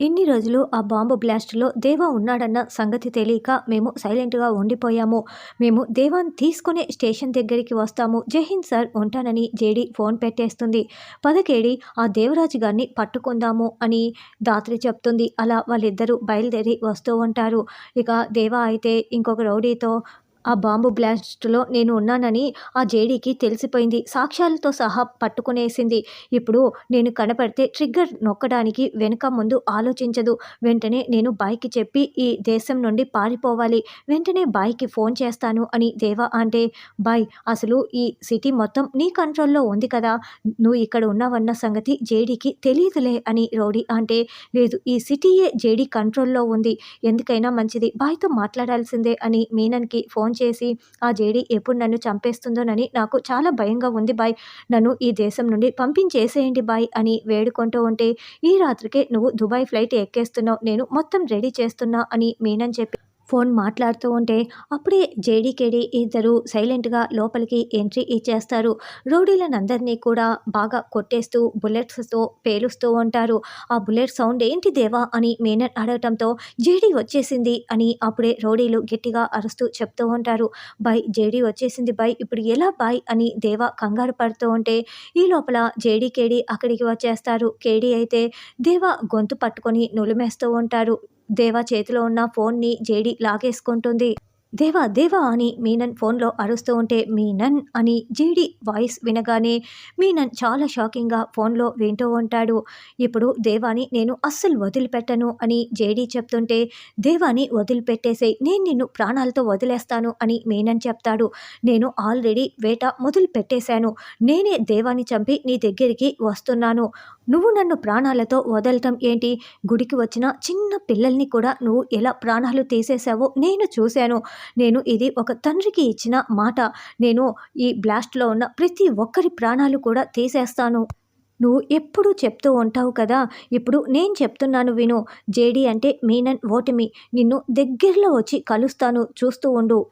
ఇన్ని రోజులు ఆ బాంబు బ్లాస్ట్లో దేవా ఉన్నాడన్న సంగతి తెలియక మేము సైలెంట్గా ఉండిపోయాము. మేము దేవాన్ తీసుకునే స్టేషన్ దగ్గరికి వస్తాము. జైహింద్ సార్ ఉంటానని జేడి ఫోన్ పెట్టేస్తుంది. పదకేడి ఆ దేవరాజు గారిని పట్టుకుందాము అని దాత్రి చెప్తుంది. అలా వాళ్ళిద్దరూ బయలుదేరి వస్తూ ఉంటారు. ఇక దేవా అయితే ఇంకొక రౌడీతో ఆ బాంబు బ్లాస్ట్లో నేను ఉన్నానని ఆ జేడీకి తెలిసిపోయింది. సాక్ష్యాలతో సహా పట్టుకునేసింది. ఇప్పుడు నేను కనపడితే ట్రిగ్గర్ నొక్కడానికి వెనుక ముందు ఆలోచించదు. వెంటనే నేను బాయ్కి చెప్పి ఈ దేశం నుండి పారిపోవాలి. వెంటనే బాయ్కి ఫోన్ చేస్తాను అని దేవా అంటే బాయ్ అసలు ఈ సిటీ మొత్తం నీ కంట్రోల్లో ఉంది కదా? నువ్వు ఇక్కడ ఉన్నావన్న సంగతి జేడీకి తెలియదులే అని రౌడీ అంటే లేదు ఈ సిటీయే జేడీ కంట్రోల్లో ఉంది. ఎందుకైనా మంచిది. బాయ్తో మాట్లాడాల్సిందే అని మీనన్కి ఫోన్ చేసి ఆ జేడి ఎప్పుడు నన్ను చంపేస్తుందోనని నాకు చాలా భయంగా ఉంది బాయ్. నన్ను ఈ దేశం నుండి పంపించేసేయండి బాయ్ అని వేడుకుంటూ ఉంటే ఈ రాత్రికే నువ్వు దుబాయ్ ఫ్లైట్ ఎక్కేస్తున్నావు. నేను మొత్తం రెడీ చేస్తున్నా అని మీనన్ చెప్పి ఫోన్ మాట్లాడుతూ ఉంటే అప్పుడే జేడీకేడి ఇద్దరు సైలెంట్గా లోపలికి ఎంట్రీ ఇచ్చేస్తారు. రౌడీలనందరినీ కూడా బాగా కొట్టేస్తూ బుల్లెట్స్తో పేలుస్తూ ఉంటారు. ఆ బుల్లెట్ సౌండ్ ఏంటి దేవా అని మేనన్ అడగటంతో జేడీ వచ్చేసింది అని అప్పుడే రౌడీలు గట్టిగా అరుస్తూ చెప్తూ ఉంటారు. బాయ్ జేడీ వచ్చేసింది బాయ్ ఇప్పుడు ఎలా బాయ్ అని దేవా కంగారు పడుతూ ఉంటే ఈ లోపల జేడీ కేడీ అక్కడికి వచ్చేస్తారు. కేడీ అయితే దేవా గొంతు పట్టుకొని నులిమేస్తూ ఉంటారు. దేవా చేతిలో ఉన్న ఫోన్ని జేడి లాగేసుకుంటుంది. దేవా దేవా అని మీనన్ ఫోన్లో అరుస్తూ ఉంటే మీనన్ అని జీడి వాయిస్ వినగానే మీనన్ చాలా షాకింగ్గా ఫోన్లో వింటూ ఉంటాడు. ఇప్పుడు దేవాని నేను అస్సలు వదిలిపెట్టను అని జేడీ చెప్తుంటే దేవాని వదిలిపెట్టేసే నేను నిన్ను ప్రాణాలతో వదిలేస్తాను అని మీనన్ చెప్తాడు. నేను ఆల్రెడీ వేట మొదలు పెట్టేశాను నేనే దేవాని చంపి నీ దగ్గరికి వస్తున్నాను. నువ్వు నన్ను ప్రాణాలతో వదలటం ఏంటి? గుడికి వచ్చిన చిన్న పిల్లల్ని కూడా నువ్వు ఎలా ప్రాణాలు తీసేశావో నేను చూశాను. నేను ఇది ఒక తండ్రికి ఇచ్చిన మాట. నేను ఈ బ్లాస్ట్లో ఉన్న ప్రతి ఒక్కరి ప్రాణాలు కూడా తీసేస్తాను. నువ్వు ఎప్పుడు చెప్తూ ఉంటావు కదా? ఇప్పుడు నేను చెప్తున్నాను విను. జేడి అంటే మీనన్ ఓటమి. నిన్ను దగ్గరలో వచ్చి కలుస్తాను. చూస్తూ ఉండు.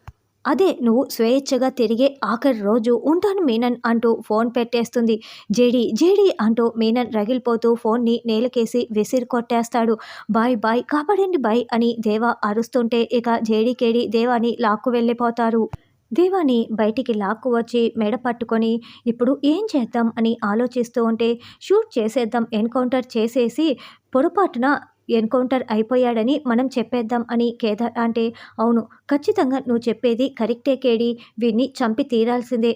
అదే నువ్వు స్వేచ్ఛగా తిరిగే ఆఖరి రోజు ఉంటాను మీనన్ అంటూ ఫోన్ పెట్టేస్తుంది. జేడి జేడి అంటూ మీనన్ రగిలిపోతూ ఫోన్ని నేలకేసి విసిరి కొట్టేస్తాడు. బాయ్ బాయ్ కాపాడండి బాయ్ అని దేవా అరుస్తుంటే ఇక జేడికేడి దేవాని లాక్కు వెళ్ళిపోతారు. దేవాని బయటికి లాక్కు వచ్చి మెడ పట్టుకొని ఇప్పుడు ఏం చేద్దాం? అని ఆలోచిస్తూ ఉంటే షూట్ చేసేద్దాం ఎన్కౌంటర్ చేసేసి పొరపాటున ఎన్కౌంటర్ అయిపోయాడని మనం చెప్పేద్దాం అని కేదార్ అంటే అవును ఖచ్చితంగా నువ్వు చెప్పేది కరెక్టే కేడి. వీడిని చంపి తీరాల్సిందే.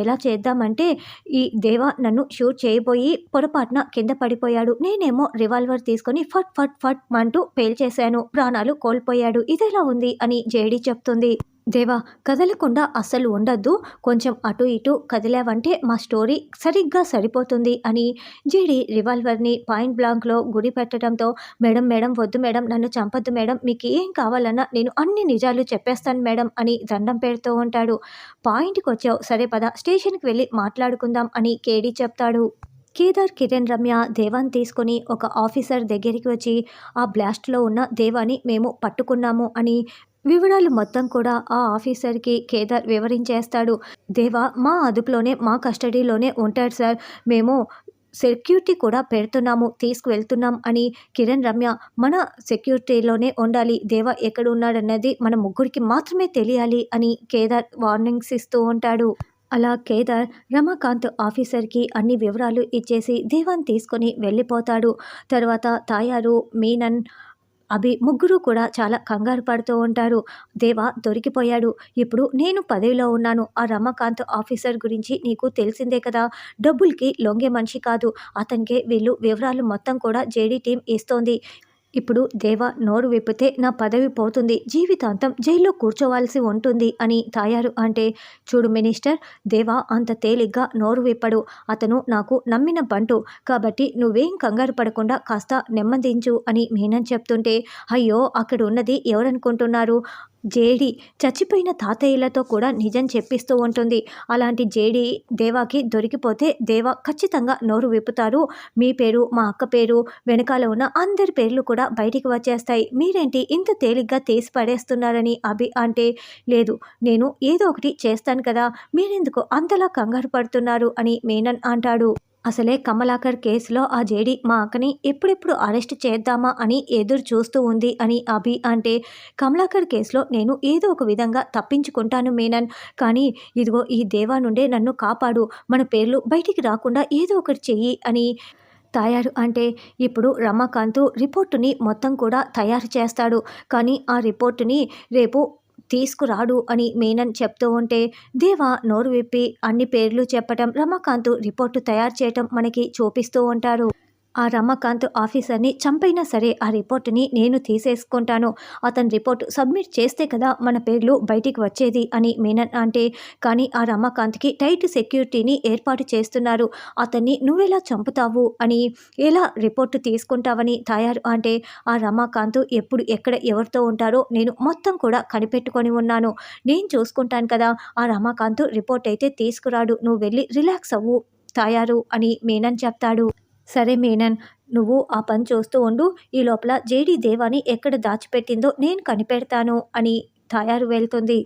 ఎలా చేద్దామంటే ఈ దేవ నన్ను షూట్ చేయబోయి పొరపాటున కింద పడిపోయాడు. నేనేమో రివాల్వర్ తీసుకొని ఫట్ ఫట్ ఫట్ అంటూ పేల్చేశాను. ప్రాణాలు కోల్పోయాడు. ఇదెలా ఉంది అని జేడీ చెప్తుంది. దేవా కదలకుండా అస్సలు ఉండద్దు. కొంచెం అటు ఇటు కదిలావంటే మా స్టోరీ సరిగ్గా సరిపోతుంది అని జీడి రివాల్వర్ని పాయింట్ బ్లాంక్లో గుడి పెట్టడంతో మేడం మేడం వద్దు మేడం నన్ను చంపద్దు మేడం మీకు ఏం కావాలన్నా నేను అన్ని నిజాలు చెప్పేస్తాను మేడం అని దండం పెడుతూ ఉంటాడు. పాయింట్కి వచ్చావు సరే పద స్టేషన్కి వెళ్ళి మాట్లాడుకుందాం అని కేడీ చెప్తాడు. కేదార్ కిరణ్ రమ్య దేవాన్ తీసుకొని ఒక ఆఫీసర్ దగ్గరికి వచ్చి ఆ బ్లాస్ట్లో ఉన్న దేవాని మేము పట్టుకున్నాము అని వివరాలు మొత్తం కూడా ఆ ఆఫీసర్కి కేదార్ వివరించేస్తాడు. దేవా మా అదుపులోనే మా కస్టడీలోనే ఉంటాడు సార్. మేము సెక్యూరిటీ కూడా పెడుతున్నాము తీసుకువెళ్తున్నాం అని కిరణ్ రమ్య మన సెక్యూరిటీలోనే ఉండాలి. దేవ ఎక్కడ ఉన్నాడన్నది మన ముగ్గురికి మాత్రమే తెలియాలి అని కేదార్ వార్నింగ్స్ ఇస్తూ ఉంటాడు. అలా కేదార్ రమాకాంత్ ఆఫీసర్కి అన్ని వివరాలు ఇచ్చేసి దేవాన్ని తీసుకొని వెళ్ళిపోతాడు. తర్వాత తాయారు మీనన్ అభి ముగ్గురు కూడా చాలా కంగారు పడుతూ ఉంటారు. దేవా దొరికిపోయాడు. ఇప్పుడు నేను పదవిలో ఉన్నాను. ఆ రమాకాంత్ ఆఫీసర్ గురించి నీకు తెలిసిందే కదా. డబ్బులకి లొంగే మనిషి కాదు. అతనికి వీళ్ళు వివరాలు మొత్తం కూడా జేడీ టీం ఇస్తోంది. ఇప్పుడు దేవ నోరు విప్పితే నా పదవి పోతుంది. జీవితాంతం జైల్లో కూర్చోవాల్సి ఉంటుంది అని తాయారు అంటే చూడు మినిస్టర్ దేవా అంత తేలిగ్గా నోరు విప్పడు. అతను నాకు నమ్మిన బంటు. కాబట్టి నువ్వేం కంగారు పడకుండా కాస్త నెమ్మదించు అని మీనన్ చెప్తుంటే అయ్యో అక్కడ ఉన్నది ఎవరనుకుంటున్నారు? జేడి చచ్చిపోయిన తాతయ్యలతో కూడా నిజం చెప్పిస్తూ ఉంటుంది. అలాంటి జేడి దేవాకి దొరికిపోతే దేవా ఖచ్చితంగా నోరు విప్పుతారు. మీ పేరు మా అక్క పేరు వెనకాల ఉన్న అందరి పేర్లు కూడా బయటికి వచ్చేస్తాయి. మీరేంటి ఇంత తేలిగ్గా తీసి పడేస్తున్నారని అభి అంటే లేదు నేను ఏదో ఒకటి చేస్తాను కదా మీరెందుకు అంతలా కంగారు పడుతున్నారు అని మేనన్ అంటాడు. అసలే కమలాకర్ కేసులో ఆ జేడి మా అక్కని ఎప్పుడెప్పుడు అరెస్ట్ చేద్దామా అని ఎదురు చూస్తూ ఉంది అని అభి అంటే కమలాకర్ కేసులో నేను ఏదో ఒక విధంగా తప్పించుకుంటాను మేనన్. కానీ ఇదిగో ఈ దేవా నుండే నన్ను కాపాడు. మన పేర్లు బయటికి రాకుండా ఏదో ఒకటి చెయ్యి అని తయారు అంటే ఇప్పుడు రమాకాంత్ రిపోర్టుని మొత్తం కూడా తయారు చేస్తాడు. కానీ ఆ రిపోర్టుని రేపు తీసుకురాడు అని మేనన్ చెప్తూ ఉంటే దేవా నోరు విప్పి అన్ని పేర్లు చెప్పటం రమాకాంత్ రిపోర్టు తయారు చేయటం మనకి చూపిస్తూ ఉంటారు ఆ రమాకాంత్ ఆఫీసర్ని చంపైనా సరే ఆ రిపోర్టుని నేను తీసేసుకుంటాను. అతని రిపోర్ట్ సబ్మిట్ చేస్తే కదా మన పేర్లు బయటికి వచ్చేది అని మేనన్ అంటే. కానీ ఆ రమాకాంత్కి టైట్ సెక్యూరిటీని ఏర్పాటు చేస్తున్నారు. అతన్ని నువ్వెలా చంపుతావు అని ఎలా రిపోర్టు తీసుకుంటావని తయారు అంటే ఆ రమాకాంత్ ఎప్పుడు ఎక్కడ ఎవరితో ఉంటారో నేను మొత్తం కూడా కనిపెట్టుకొని ఉన్నాను. నేను చూసుకుంటాను కదా ఆ రమాకాంత్ రిపోర్ట్ అయితే తీసుకురాడు. నువ్వు వెళ్ళి రిలాక్స్ అవ్వు తయారు అని మేనన్ చెప్తాడు. సరే మీనన్ నువ్వు ఆ పని చూస్తూ ఉండు. ఈ లోపల జేడీ దేవాని ఎక్కడ దాచిపెట్టిందో నేను కనిపెడతాను అని తయారు వెళ్తుంది.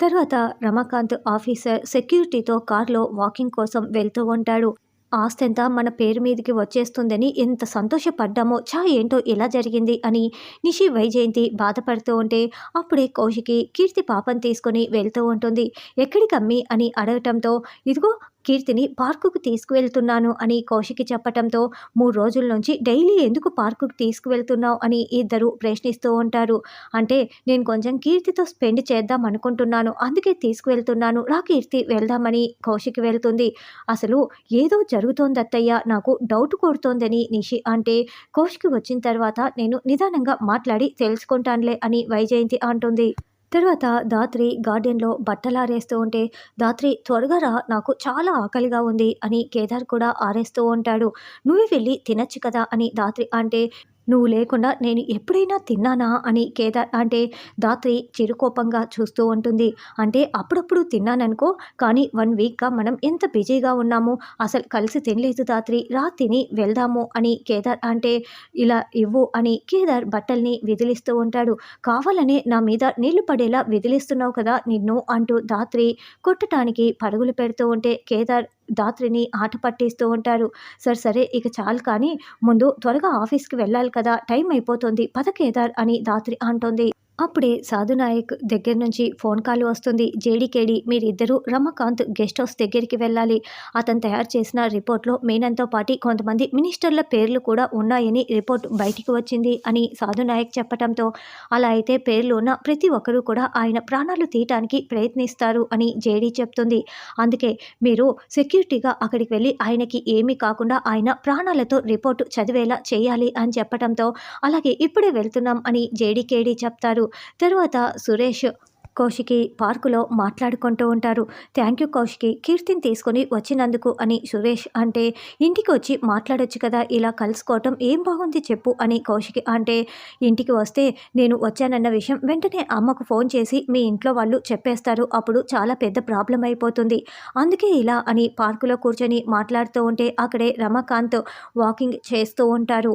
తర్వాత రమాకాంత్ ఆఫీసర్ సెక్యూరిటీతో కార్లో వాకింగ్ కోసం వెళ్తూ ఉంటాడు. ఆస్తంతా మన పేరు మీదకి వచ్చేస్తుందని ఎంత సంతోషపడ్డామో చా ఏంటో ఇలా జరిగింది అని నిషి వైజయంతి బాధపడుతూ ఉంటే అప్పుడే కౌశికి కీర్తి పాపం తీసుకొని వెళ్తూ ఉంటుంది. ఎక్కడికమ్మి అని అడగటంతో ఇదిగో కీర్తిని పార్కుకు తీసుకువెళ్తున్నాను అని కౌశికి చెప్పటంతో మూడు రోజుల నుంచి డైలీ ఎందుకు పార్కుకు తీసుకువెళ్తున్నావు అని ఇద్దరు ప్రశ్నిస్తూ ఉంటారు. అంటే నేను కొంచెం కీర్తితో స్పెండ్ చేద్దాం అనుకుంటున్నాను అందుకే తీసుకువెళ్తున్నాను రా కీర్తి వెళ్దామని కౌశికి వెళ్తుంది. అసలు ఏదో జరుగుతోంది అత్తయ్య నాకు డౌట్ కొడుతోందని నిషి అంటే కౌశికి వచ్చిన తర్వాత నేను నిదానంగా మాట్లాడి తెలుసుకుంటానులే అని వైజయంతి అంటుంది. తర్వాత దాత్రి గార్డెన్లో బట్టలు ఆరేస్తూ ఉంటే దాత్రి త్వరగా రా నాకు చాలా ఆకలిగా ఉంది అని కేదార్ కూడా ఆరేస్తూ ఉంటాడు. నువ్వు వెళ్ళి తినచ్చు కదా అని దాత్రి అంటే నువ్వు లేకుండా నేను ఎప్పుడైనా తిన్నానా అని కేదార్ అంటే దాత్రి చిరుకోపంగా చూస్తూ ఉంటుంది. అంటే అప్పుడప్పుడు తిన్నాననుకో కానీ వన్ వీక్గా మనం ఎంత బిజీగా ఉన్నాము అసలు కలిసి తినలేదు దాత్రి రా తిని వెళ్దాము అని కేదార్ అంటే ఇలా ఇవ్వు అని కేదార్ బట్టల్ని విదిలిస్తూ ఉంటాడు. కావాలనే నా మీద నీళ్ళు పడేలా విదిలిస్తున్నావు కదా నిన్ను అంటూ దాత్రి కొట్టడానికి పరుగులు పెడుతూ ఉంటే కేదార్ దాత్రిని ఆట పట్టేస్తూ ఉంటారు. సరే సరే ఇక చాలు కానీ ముందు త్వరగా ఆఫీస్కి వెళ్ళాలి కదా టైం అయిపోతుంది పద కేదార్ అని దాత్రి అంటోంది. అప్పుడే సాధునాయక్ దగ్గర నుంచి ఫోన్ కాల్ వస్తుంది. జేడీకేడి మీరిద్దరూ రమకాంత్ గెస్ట్ హౌస్ దగ్గరికి వెళ్ళాలి. అతను తయారు చేసిన రిపోర్ట్లో మేనంతో పాటు కొంతమంది మినిస్టర్ల పేర్లు కూడా ఉన్నాయని రిపోర్ట్ బయటికి వచ్చింది అని సాధునాయక్ చెప్పడంతో అలా అయితే పేర్లు ఉన్న ప్రతి ఒక్కరూ కూడా ఆయన ప్రాణాలు తీయటానికి ప్రయత్నిస్తారు అని జేడీ చెప్తుంది. అందుకే మీరు సెక్యూరిటీగా అక్కడికి వెళ్ళి ఆయనకి ఏమీ కాకుండా ఆయన ప్రాణాలతో రిపోర్టు చదివేలా చేయాలి అని చెప్పడంతో అలాగే ఇప్పుడే వెళ్తున్నాం అని జేడీకేడి చెప్తారు. తర్వాత సురేష్ కౌశికి పార్కులో మాట్లాడుకుంటూ ఉంటారు. థ్యాంక్ యూ కౌశికి కీర్తిని తీసుకొని వచ్చినందుకు అని సురేష్ అంటే ఇంటికి వచ్చి మాట్లాడొచ్చు కదా ఇలా కలుసుకోవటం ఏం బాగుంది చెప్పు అని కౌశికి అంటే ఇంటికి వస్తే నేను వచ్చానన్న విషయం వెంటనే అమ్మకు ఫోన్ చేసి మీ ఇంట్లో వాళ్ళు చెప్పేస్తారు. అప్పుడు చాలా పెద్ద ప్రాబ్లం అయిపోతుంది. అందుకే ఇలా అని పార్కులో కూర్చొని మాట్లాడుతూ ఉంటే అక్కడే రమాకాంత్ వాకింగ్ చేస్తూ ఉంటారు.